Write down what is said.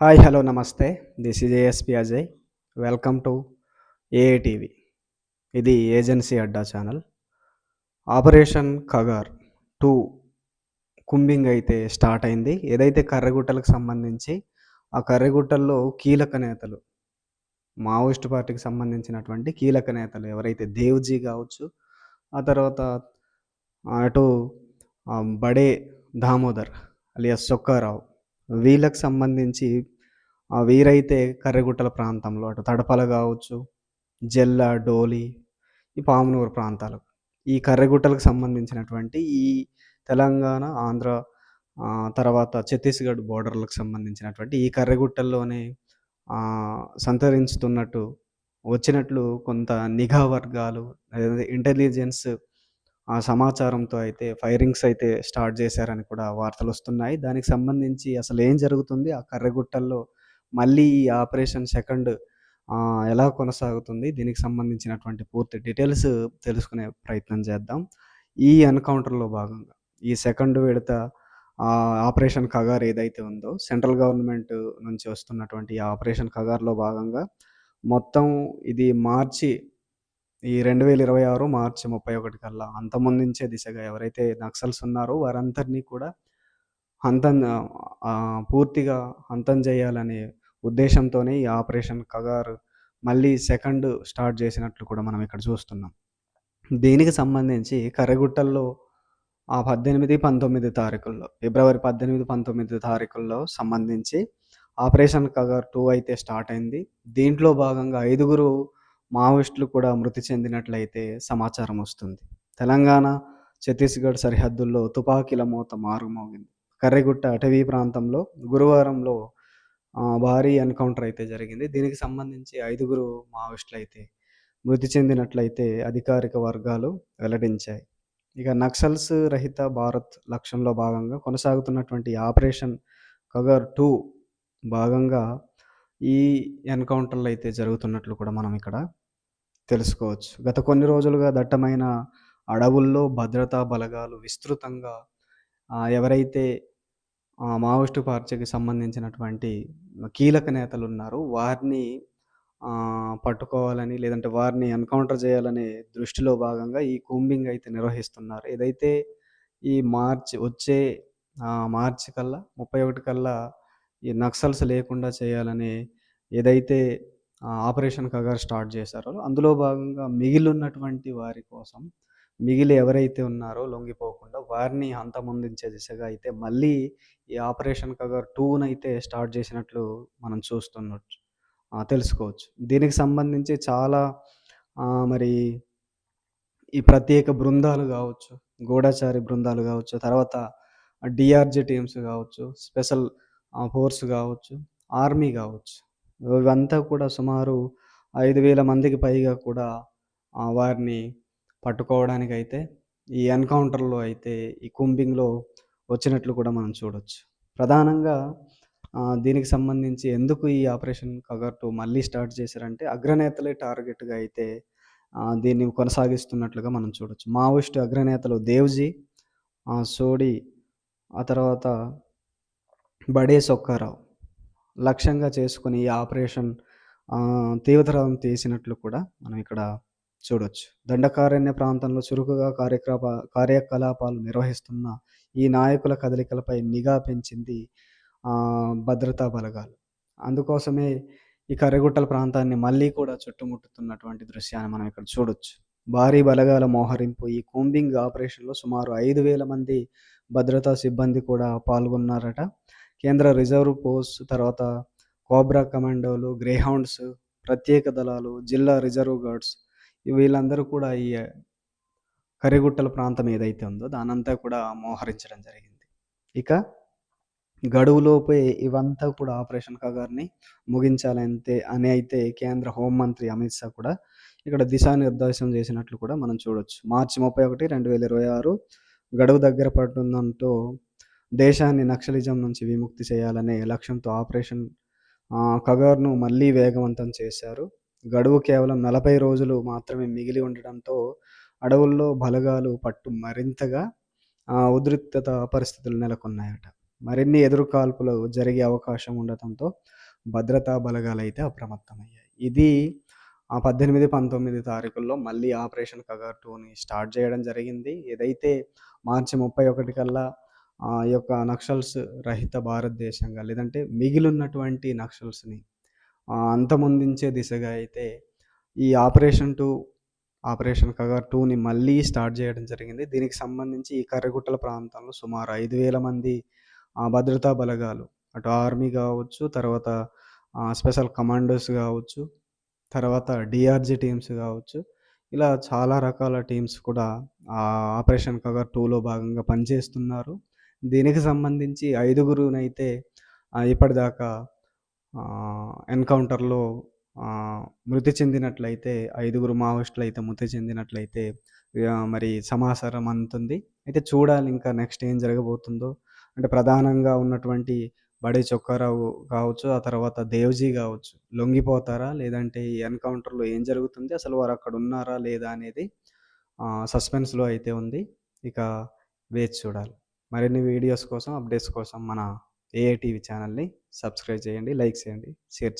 Hi hello namaste. This is ASP Ajay welcome to AATV ఇది agency Adda channel. Operation Kagar two combing అయితే start అయింది. ఏదైతే కర్రగుట్టలకు సంబంధించి ఆ కర్రగుట్టల్లో కీలక నేతలు మావోయిస్ట్ పార్టీకి సంబంధించినటువంటి కీలక నేతలు ఎవరైతే దేవ్జీ కావచ్చు ఆ తర్వాత అటు బడే దామోదర్ అలియా సొక్కారావు వీళ్ళకి సంబంధించి వీరైతే కర్రెగుట్టల ప్రాంతంలో అటు తడపల కావచ్చు జెల్ల డోలి ఈ పామునూరు ప్రాంతాలు ఈ కర్రెగుట్టలకు సంబంధించినటువంటి ఈ తెలంగాణ ఆంధ్ర తర్వాత ఛత్తీస్గఢ్ బోర్డర్లకు సంబంధించినటువంటి ఈ కర్రెగుట్టల్లోనే సంతరించుతున్నట్టు వచ్చినట్లు కొంత నిఘా వర్గాలు ఇంటెలిజెన్స్ ఆ సమాచారంతో అయితే ఫైరింగ్స్ అయితే స్టార్ట్ చేశారని కూడా వార్తలు వస్తున్నాయి. దానికి సంబంధించి అసలు ఏం జరుగుతుంది? ఆ కర్రగుట్టల్లో మళ్ళీ ఈ ఆపరేషన్ సెకండ్ ఎలా కొనసాగుతుంది? దీనికి సంబంధించినటువంటి పూర్తి డీటెయిల్స్ తెలుసుకునే ప్రయత్నం చేద్దాం. ఈ ఎన్కౌంటర్లో భాగంగా ఈ సెకండ్ విడత ఆపరేషన్ కగార్ ఏదైతే ఉందో సెంట్రల్ గవర్నమెంట్ నుంచి వస్తున్నటువంటి ఈ ఆపరేషన్ కగార్లో భాగంగా మొత్తం ఇది మార్చి ఈ రెండు వేల ఇరవై ఆరు మార్చి ముప్పై ఒకటి కల్లా అంతమొందించే దిశగా ఎవరైతే నక్సల్స్ ఉన్నారో వారందరినీ కూడా హంతం పూర్తిగా హంతం చేయాలనే ఉద్దేశంతోనే ఈ ఆపరేషన్ కగార్ మళ్ళీ సెకండ్ స్టార్ట్ చేసినట్లు కూడా మనం ఇక్కడ చూస్తున్నాం. దీనికి సంబంధించి కర్రగుట్టల్లో ఆ పద్దెనిమిది పంతొమ్మిది తారీఖుల్లో ఫిబ్రవరి పద్దెనిమిది పంతొమ్మిది తారీఖుల్లో సంబంధించి ఆపరేషన్ కగార్ టూ అయితే స్టార్ట్ అయింది. దీంట్లో భాగంగా ఐదుగురు మావోయిస్టులు కూడా మృతి చెందినట్లయితే సమాచారం వస్తుంది. తెలంగాణ ఛత్తీస్గఢ్ సరిహద్దుల్లో తుపాకీల మోత మారుమోగింది. కర్రెగుట్ట అటవీ ప్రాంతంలో గురువారంలో భారీ ఎన్కౌంటర్ అయితే జరిగింది. దీనికి సంబంధించి ఐదుగురు మావోయిస్టులు అయితే మృతి చెందినట్లయితే అధికారిక వర్గాలు వెల్లడించాయి. ఇక నక్సల్స్ రహిత భారత్ లక్ష్యంలో భాగంగా కొనసాగుతున్నటువంటి ఆపరేషన్ కగర్ టూ భాగంగా ఈ ఎన్కౌంటర్లు అయితే జరుగుతున్నట్లు కూడా మనం ఇక్కడ తెలుసుకోవచ్చు. గత కొన్ని రోజులుగా దట్టమైన అడవుల్లో భద్రతా బలగాలు విస్తృతంగా ఎవరైతే మావోయిస్టు పార్టీకి సంబంధించినటువంటి కీలక నేతలు ఉన్నారో వారిని పట్టుకోవాలని లేదంటే వారిని ఎన్కౌంటర్ చేయాలనే దృష్టిలో భాగంగా ఈ కూంబింగ్ అయితే నిర్వహిస్తున్నారు. ఏదైతే ఈ మార్చ్ వచ్చే మార్చి కల్లా ముప్పై ఒకటి కల్లా ఈ నక్సల్స్ లేకుండా చేయాలని ఏదైతే ఆపరేషన్ కగర్ స్టార్ట్ చేశారో. అందులో భాగంగా మిగిలిన్నటువంటి వారి కోసం మిగిలి ఎవరైతే ఉన్నారో లొంగిపోకుండా వారిని అంతమొందించే దిశగా అయితే మళ్ళీ ఈ ఆపరేషన్ కగర్ టూని అయితే స్టార్ట్ చేసినట్లు మనం చూస్తున్నట్టు తెలుసుకోవచ్చు. దీనికి సంబంధించి చాలా మరి ఈ ప్రత్యేక బృందాలు కావచ్చు గూఢచారి బృందాలు కావచ్చు తర్వాత డిఆర్జీ టీమ్స్ కావచ్చు స్పెషల్ ఫోర్స్ కావచ్చు ఆర్మీ కావచ్చు. ఇవంతా కూడా సుమారు ఐదు వేల మందికి పైగా కూడా వారిని పట్టుకోవడానికి అయితే ఈ ఎన్కౌంటర్లో అయితే ఈ కుంబింగ్లో వచ్చినట్లు కూడా మనం చూడొచ్చు. ప్రధానంగా దీనికి సంబంధించి ఎందుకు ఈ ఆపరేషన్ కగర్టు మళ్ళీ స్టార్ట్ చేశారంటే అగ్రనేతలే టార్గెట్గా అయితే దీన్ని కొనసాగిస్తున్నట్లుగా మనం చూడొచ్చు. మావోయిస్టు అగ్రనేతలు దేవ్జీ ఆ, సోడి ఆ తర్వాత బడే సొక్కారావు లక్ష్యంగా చేసుకుని ఈ ఆపరేషన్ తీవ్రతరం తీసినట్లు కూడా మనం ఇక్కడ చూడొచ్చు. దండకారణ్య ప్రాంతంలో చురుకుగా కార్యక్రమ కార్యకలాపాలు నిర్వహిస్తున్న ఈ నాయకుల కదలికలపై నిఘా పెంచింది భద్రతా బలగాలు. అందుకోసమే ఈ కర్రగుట్టల ప్రాంతాన్ని మళ్ళీ కూడా చుట్టుముట్టుతున్నటువంటి దృశ్యాన్ని మనం ఇక్కడ చూడొచ్చు. భారీ బలగాల మోహరింపు ఈ కూంబింగ్ ఆపరేషన్లో సుమారు ఐదు వేల మంది భద్రతా సిబ్బంది కూడా పాల్గొన్నారట. కేంద్ర రిజర్వ్ పోస్ట్ తర్వాత కోబ్రా కమాండోలు గ్రేహౌండ్స్ ప్రత్యేక దళాలు జిల్లా రిజర్వ్ గార్డ్స్ వీళ్ళందరూ కూడా ఈ కరిగుట్టల ప్రాంతం ఏదైతే ఉందో దానంతా కూడా మోహరించడం జరిగింది. ఇక గడువులోపే ఇవంతా కూడా ఆపరేషన్ కగార్ని ముగించాలంతే అని అయితే కేంద్ర హోంమంత్రి అమిత్ షా కూడా ఇక్కడ దిశానిర్దేశం చేసినట్లు కూడా మనం చూడొచ్చు. మార్చి ముప్పై ఒకటి రెండు వేల ఇరవై ఆరు గడువు దగ్గర పడుతుందంటూ దేశాన్ని నక్సలిజం నుంచి విముక్తి చేయాలనే లక్ష్యంతో ఆపరేషన్ కగర్ను కగార్ను మళ్ళీ వేగవంతం చేశారు. గడువు కేవలం నలభై రోజులు మాత్రమే మిగిలి ఉండడంతో అడవుల్లో బలగాలు పట్టు మరింతగా ఉద్రిక్తత పరిస్థితులు నెలకొన్నాయట. మరిన్ని ఎదురుకాల్పులు జరిగే అవకాశం ఉండటంతో భద్రతా బలగాలు అయితే అప్రమత్తమయ్యాయి. ఇది ఆ పద్దెనిమిది పంతొమ్మిది తారీఖుల్లో మళ్ళీ ఆపరేషన్ కగార్ టూని స్టార్ట్ చేయడం జరిగింది. ఏదైతే మార్చి ముప్పై ఒకటి కల్లా ఆ యొక్క నక్షల్స్ రహిత భారతదేశంగా లేదంటే మిగిలినటువంటి నక్సల్స్ని అంతమొందించే దిశగా అయితే ఈ ఆపరేషన్ టూ ఆపరేషన్ కగర్ టూని మళ్ళీ స్టార్ట్ చేయడం జరిగింది. దీనికి సంబంధించి ఈ కర్రగుట్టల ప్రాంతంలో సుమారు ఐదు వేల మంది భద్రతా బలగాలు అటు ఆర్మీ కావచ్చు తర్వాత స్పెషల్ కమాండోస్ కావచ్చు తర్వాత డిఆర్జీ టీమ్స్ కావచ్చు ఇలా చాలా రకాల టీమ్స్ కూడా ఆ ఆపరేషన్ కగర్ టూలో భాగంగా పనిచేస్తున్నారు. దీనికి సంబంధించి ఐదుగురునైతే ఇప్పటిదాకా ఎన్కౌంటర్లో మృతి చెందినట్లయితే ఐదుగురు మావోయిస్టులు అయితే మృతి చెందినట్లయితే మరి సమాచారం అందుతుంది. అయితే చూడాలి ఇంకా నెక్స్ట్ ఏం జరగబోతుందో. అంటే ప్రధానంగా ఉన్నటువంటి బడే చొక్కారావు కావచ్చు ఆ తర్వాత దేవ్జీ కావచ్చు లొంగిపోతారా? లేదంటే ఈ ఎన్కౌంటర్లో ఏం జరుగుతుంది? అసలు వారు అక్కడ ఉన్నారా లేదా అనేది సస్పెన్స్లో అయితే ఉంది. ఇక వేచి చూడాలి. మరిన్ని వీడియోస్ కోసం అప్డేట్స్ కోసం మన ఏఐటీవీ ఛానల్ని సబ్స్క్రైబ్ చేయండి లైక్ చేయండి షేర్ చేయండి